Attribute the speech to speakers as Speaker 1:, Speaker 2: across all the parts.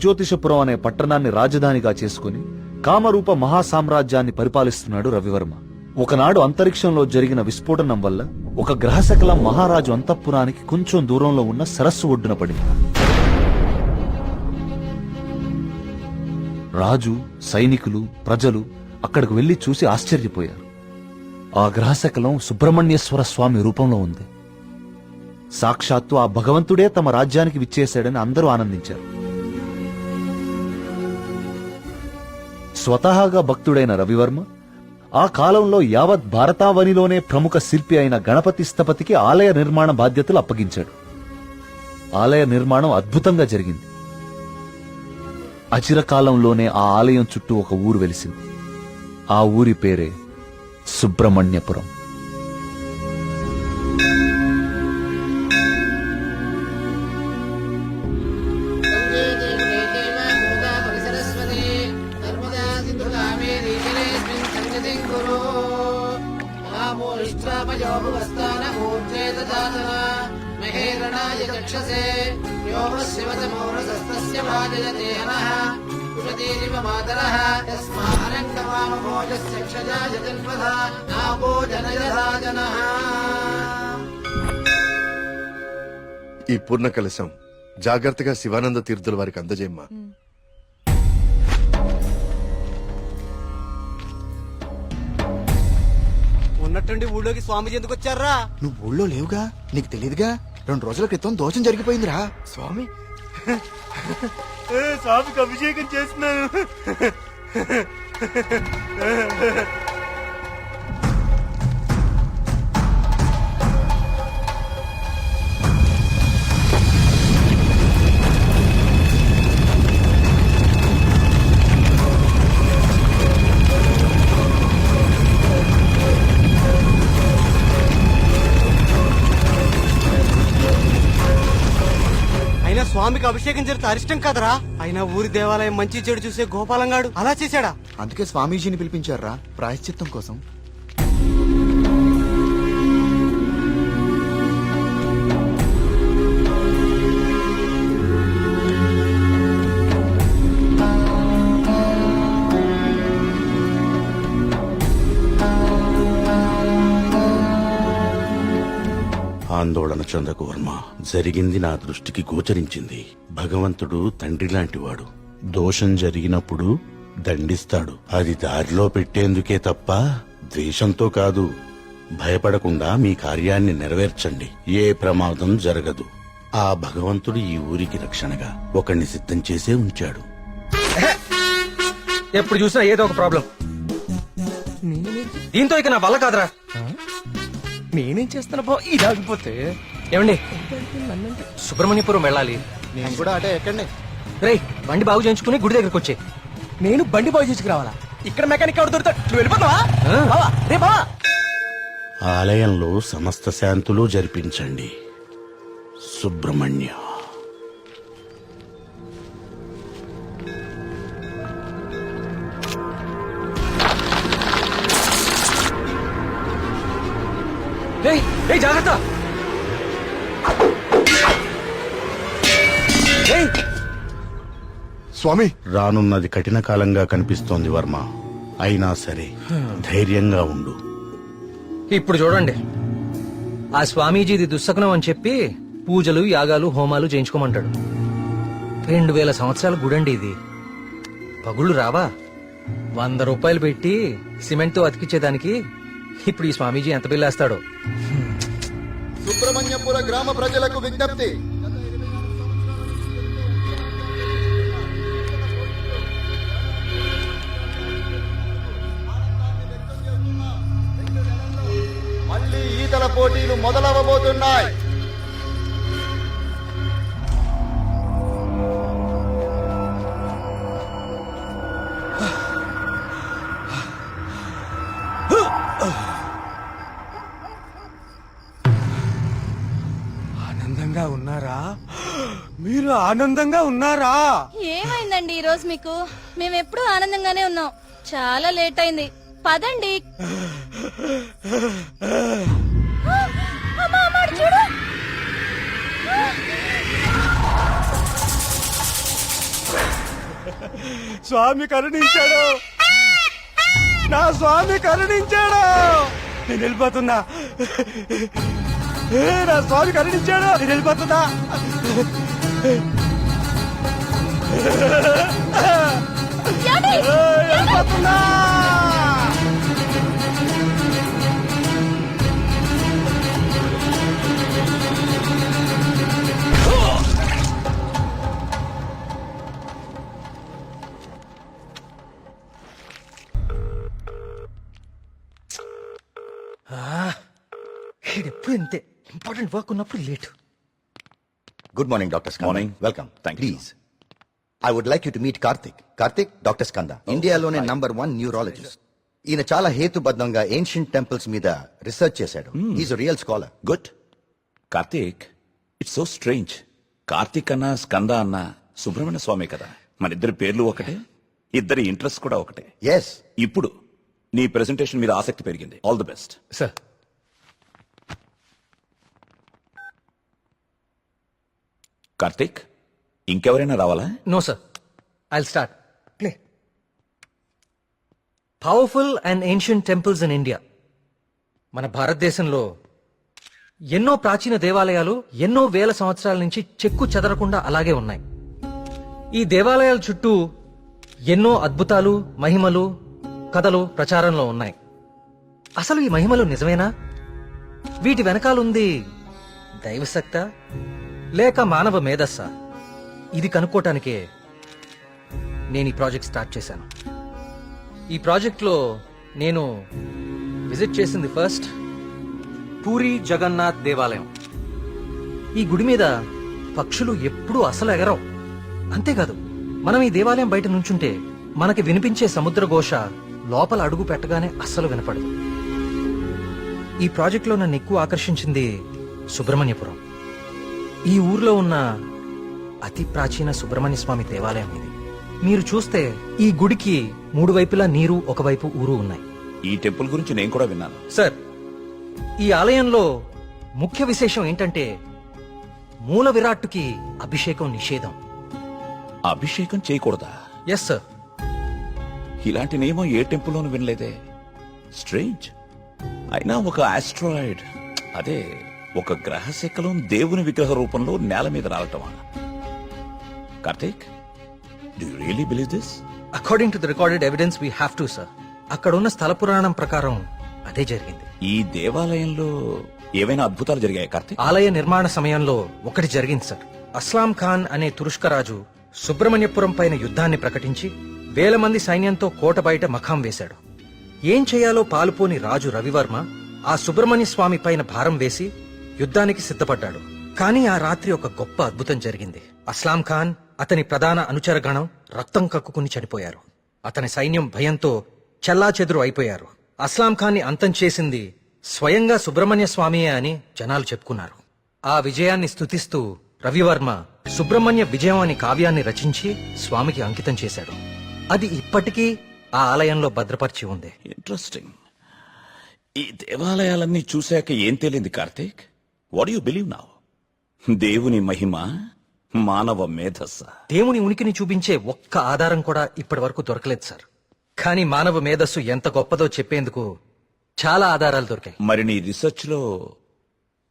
Speaker 1: జ్యోతిషపురం అనే పట్టణాన్ని రాజధానిగా చేసుకుని కామరూప మహాసామ్రాజ్యాన్ని పరిపాలిస్తున్నాడు రవివర్మ. ఒకనాడు అంతరిక్షంలో జరిగిన విస్ఫోటనం వల్ల ఒక గ్రహశకలం మహారాజు అంతఃపురానికి కొంచెం దూరంలో ఉన్న సరస్సు ఒడ్డున పడింది. రాజు సైనికులు ప్రజలు అక్కడికి వెళ్ళి చూసి ఆశ్చర్యపోయారు. ఆ గ్రహశకలం సుబ్రహ్మణ్యేశ్వర స్వామి రూపంలో ఉంది. సాక్షాత్తు ఆ భగవంతుడే తమ రాజ్యానికి విచ్చేశాడని అందరూ ఆనందించారు. స్వతహాగా భక్తుడైన రవివర్మ ఆ కాలంలో యావత్ భారతావనిలోనే ప్రముఖ శిల్పి అయిన గణపతి స్థపతికి ఆలయ నిర్మాణ బాధ్యతలు అప్పగించాడు. ఆలయ నిర్మాణం అద్భుతంగా జరిగింది. అచిరకాలంలోనే ఆ ఆలయం చుట్టూ ఒక ఊరు వెలిసింది. ఆ ఊరి పేరే సుబ్రహ్మణ్యపురం.
Speaker 2: महामूलिष्ट्वापयो भुवस्तान ऊर्जे ददातन महेरणाय चक्षसे यो वस्यवतमोरसस्तस्य भाजयते हनः कुशतीरिव मातरः यस्मानङ्गवामभोजस्य क्षजाय जन्मधा नाभो जनयधा जनः
Speaker 3: ఈ పూర్ణ కలశం జాగ్రత్తగా శివానంద తీర్థుల వారికి అందజేయమ్మా
Speaker 4: ఉన్నట్టుండి ఊళ్ళోకి స్వామీజీ ఎందుకు వచ్చారా?
Speaker 5: నువ్వు ఊళ్ళో లేవుగా? నీకు తెలియదుగా రెండు రోజుల క్రితం దోషం జరిగిపోయిందిరా.
Speaker 3: స్వామి?
Speaker 4: స్వామికి అభిషేకం చేస్తున్నాను. స్వామికి అభిషేకం జరిగితే అరిష్టం కదరా? అయినా ఊరి దేవాలయం మంచి చెడు చూసే గోపాలంగాడు అలా చేశాడా?
Speaker 5: అందుకే స్వామీజీని పిలిపించారా? ప్రాయశ్చిత్తం కోసం.
Speaker 6: ఆందోళన చెందకు వర్మ జరిగింది నా దృష్టికి గోచరించింది. భగవంతుడు తండ్రి లాంటివాడు దోషం జరిగినప్పుడు దండిస్తాడు. అది దారిలో పెట్టేందుకే తప్ప ద్వేషంతో కాదు. భయపడకుండా మీ కార్యాన్ని నెరవేర్చండి. ఏ ప్రమాదం జరగదు. ఆ భగవంతుడు ఈ ఊరికి రక్షణగా ఒకణ్ణి సిద్ధం చేసే ఉంచాడు.
Speaker 7: ఎప్పుడు చూసినా ఏదో ఒక ప్రాబ్లం. దీంతో ఇక నా వల్ల కాదురా.
Speaker 4: నేనేం చేస్తున్నా బా ఇది ఆగిపోతే.
Speaker 7: ఏమండి? సుబ్రహ్మణ్యపురం వెళ్ళాలి.
Speaker 5: నేను కూడా అటే ఎక్కండి.
Speaker 7: రేయ్ బండి బాగు చేయించుకుని గుడి దగ్గరకు వచ్చే.
Speaker 4: నేను బండి బాగు చేసుకురావాలా ఇక్కడ మెకానిక్ ఎవరు దొరుకుతాడు? నువ్వు వెళ్ళిపోతావా? రే బావా
Speaker 6: ఆలయంలో సమస్త శాంతులు జరిపించండి. సుబ్రహ్మణ్య.
Speaker 7: జాగ్రత్త.
Speaker 3: స్వామి.
Speaker 6: రానున్నది కఠిన కాలంగా కనిపిస్తోంది వర్మ. అయినా సరే ధైర్యంగా ఉండు.
Speaker 7: ఇప్పుడు చూడండి. ఆ స్వామీజీది దుస్సకనం అని చెప్పి పూజలు యాగాలు హోమాలు చేయించుకోమంటాడు. రెండు వేల సంవత్సరాల గుడండి ఇది. పగుళ్ళు రావా? వంద రూపాయలు పెట్టి సిమెంట్తో అతికిచ్చేదానికి ఇప్పుడు ఈ స్వామీజీ ఎంత బిల్లేస్తాడో
Speaker 5: సుబ్రహ్మణ్యపుర గ్రామ ప్రజలకు విజ్ఞప్తి. మళ్ళీ ఈతల పోటీలు మొదలవబోతున్నాయి.
Speaker 4: ఆనందంగా ఉన్నారా?
Speaker 8: ఏమైందండి ఈ రోజు మీకు? మేము ఎప్పుడూ ఆనందంగానే ఉన్నాం. చాలా లేట్ అయింది. పదండి!
Speaker 4: స్వామి కరుణించాడు. నా స్వామి కరుణించాడు. నేను వెళ్ళిపోతున్నా. ఏ, నా స్వామి కరుణించాడు. నేను వెళ్ళిపోతున్నా.
Speaker 7: ఎప్పుడు ఇంతే ఇంపార్టెంట్ వర్క్ ఉన్నప్పుడు late.
Speaker 9: Good morning doctor
Speaker 10: Morning.
Speaker 9: Welcome
Speaker 10: Thank you.
Speaker 9: Please I would like you to meet Karthik Karthik doctor Skanda ఇండియాలోనే నంబర్ వన్ న్యూరాలజిస్ట్ ఈయన చాలా హేతుబద్ధంగా ఏన్షియంట్ టెంపుల్స్ మీద రీసెర్చ్ చేశాడు. Is real scholar
Speaker 10: good Karthik it's so strange Karthik అన్న స్కంద అన్న సుబ్రహ్మణ్య స్వామి కదా. మన ఇద్దరి పేర్లు ఒకటే ఇద్దరి ఇంట్రెస్ట్ కూడా ఒకటే.
Speaker 9: ఎస్
Speaker 10: ఇప్పుడు నీ ప్రెజెంటేషన్ మీద ఆసక్తి పెరిగింది. All the best
Speaker 7: sir
Speaker 10: Karthik ఇంకెవరైనా రావాలా?
Speaker 7: No sir I start. Play powerful and ancient temples in India. మన భారతదేశంలో ఎన్నో ప్రాచీన దేవాలయాలు ఎన్నో వేల సంవత్సరాల నుంచి చెక్కు చెదరకుండా అలాగే ఉన్నాయి. ఈ దేవాలయాల చుట్టూ ఎన్నో అద్భుతాలు మహిమలు కథలు ప్రచారంలో ఉన్నాయి. అసలు ఈ మహిమలు నిజమేనా? వీటి వెనకాలుంది దైవశక్త లేక మానవ మేధస్సా? ఇది కనుక్కోటానికే నేను ఈ ప్రాజెక్ట్ స్టార్ట్ చేశాను. ఈ ప్రాజెక్ట్లో నేను విజిట్ చేసింది ఫస్ట్ పూరి జగన్నాథ్ దేవాలయం. ఈ గుడి మీద పక్షులు ఎప్పుడూ అసలు ఎగరవు. అంతేకాదు మనం ఈ దేవాలయం బయట నుంచుంటే మనకి వినిపించే సముద్ర ఘోష లోపల అడుగు పెట్టగానే అస్సలు వినపడదు. ఈ ప్రాజెక్ట్లో నన్ను ఎక్కువ ఆకర్షించింది సుబ్రహ్మణ్యపురం. ఈ ఊర్లో ఉన్న అతి ప్రాచీన సుబ్రహ్మణ్య స్వామి దేవాలయం ఇది. మీరు చూస్తే ఈ గుడికి మూడు వైపులా నీరు ఒకవైపు ఊరు ఉన్నాయి.
Speaker 10: ఈ టెంపుల్ గురించి నేను కూడా విన్నాను.
Speaker 7: సార్ ఈ ఆలయంలో ముఖ్య విశేషం ఏంటంటే మూల విరాట్టుకి అభిషేకం నిషేధం.
Speaker 10: అభిషేకం చేయకూడదా?
Speaker 7: ఎస్ సార్
Speaker 10: ఇలాంటి నియమం ఏ టెంపుల్లోనూ వినలేదే. స్ట్రేంజ్ అయినా ఒక ఆస్ట్రాయిడ్ అదే ఒక గ్రహ శకలం దేవుని విగ్రహ రూపంలో నేల మీద రావటమా Karthik do really believe this
Speaker 7: according to the recorded evidence we have to sir అక్కడున్న స్థల పురాణం ప్రకారం అదే జరిగింది.
Speaker 10: ఈ దేవాలయంలో ఏవైనా అద్భుతాలు జరిగాయి కార్తీక్?
Speaker 7: ఆలయ నిర్మాణ సమయంలో ఒకటి జరిగింది సార్ అస్లాం ఖాన్ అనే తురుష్క రాజు సుబ్రహ్మణ్యపురం పైన యుద్ధాన్ని ప్రకటించి వేల మంది సైన్యంతో కోట బయట మఖాం వేశాడు. ఏం చేయాలో పాలుపోని రాజు రవివర్మ ఆ సుబ్రహ్మణ్య స్వామి పైన భారం వేసి యుద్ధానికి సిద్ధపడ్డాడు. కానీ ఆ రాత్రి ఒక గొప్ప అద్భుతం జరిగింది. అస్లాం ఖాన్ అతని ప్రధాన అనుచరగణం రక్తం కక్కుకుని చనిపోయారు. అతని సైన్యం భయంతో చెల్లాచెదురు అయిపోయారు. అస్లాం ఖాన్ని అంతం చేసింది స్వయంగా సుబ్రహ్మణ్య స్వామియే అని జనాలు చెప్పుకున్నారు. ఆ విజయాన్ని స్తుతిస్తూ రవివర్మ సుబ్రహ్మణ్య విజయం అనే కావ్యాన్ని రచించి స్వామికి అంకితం చేశాడు. అది ఇప్పటికీ ఆ ఆలయంలో భద్రపరిచి ఉంది.
Speaker 10: ఇంట్రెస్టింగ్ ఈ దేవాలయాలన్నీ చూశాక ఏం తేలింది Karthik? What you believe now దేవుని మహిమ మానవ మేధస్స.
Speaker 7: దేవుని ఉనికిని చూపించే ఒక్క ఆధారం కూడా ఇప్పటి వరకు దొరకలేదు సార్. కానీ మానవ మేధస్సు ఎంత గొప్పదో చెప్పేందుకు చాలా ఆధారాలు దొరికాయి.
Speaker 10: మరి నీ రీసెర్చ్లో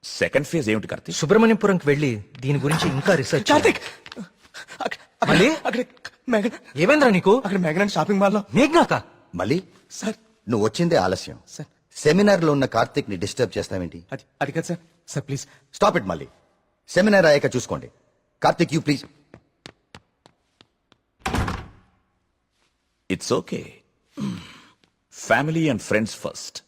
Speaker 10: సెకండ్ ఫేజ్ ఏమిటి కార్తీక్?
Speaker 7: సుబ్రహ్మణ్యపురంకి వెళ్ళి దీని గురించి ఇంకా రీసెర్చ్ చేయాలి. మళ్ళీ?
Speaker 4: అక్కడ మేఘన
Speaker 7: ఏమైందిరా నీకు?
Speaker 4: అక్కడ మేఘన షాపింగ్ మాల్లో.
Speaker 7: మేఘ్నాక?
Speaker 9: మళ్ళీ?
Speaker 4: సార్.
Speaker 9: నువ్వు వచ్చిందే ఆలస్యం.
Speaker 4: సార్.
Speaker 9: సెమినార్లో ఉన్న కార్తిక్ని డిస్టర్బ్ చేస్తావేంటి?
Speaker 4: అది అది కదా sir. Sir please.
Speaker 9: Stop it మళ్ళీ. సెమినార్ అయ్యాక చూసుకోండి. Karthik you please.
Speaker 10: It's okay family and friends first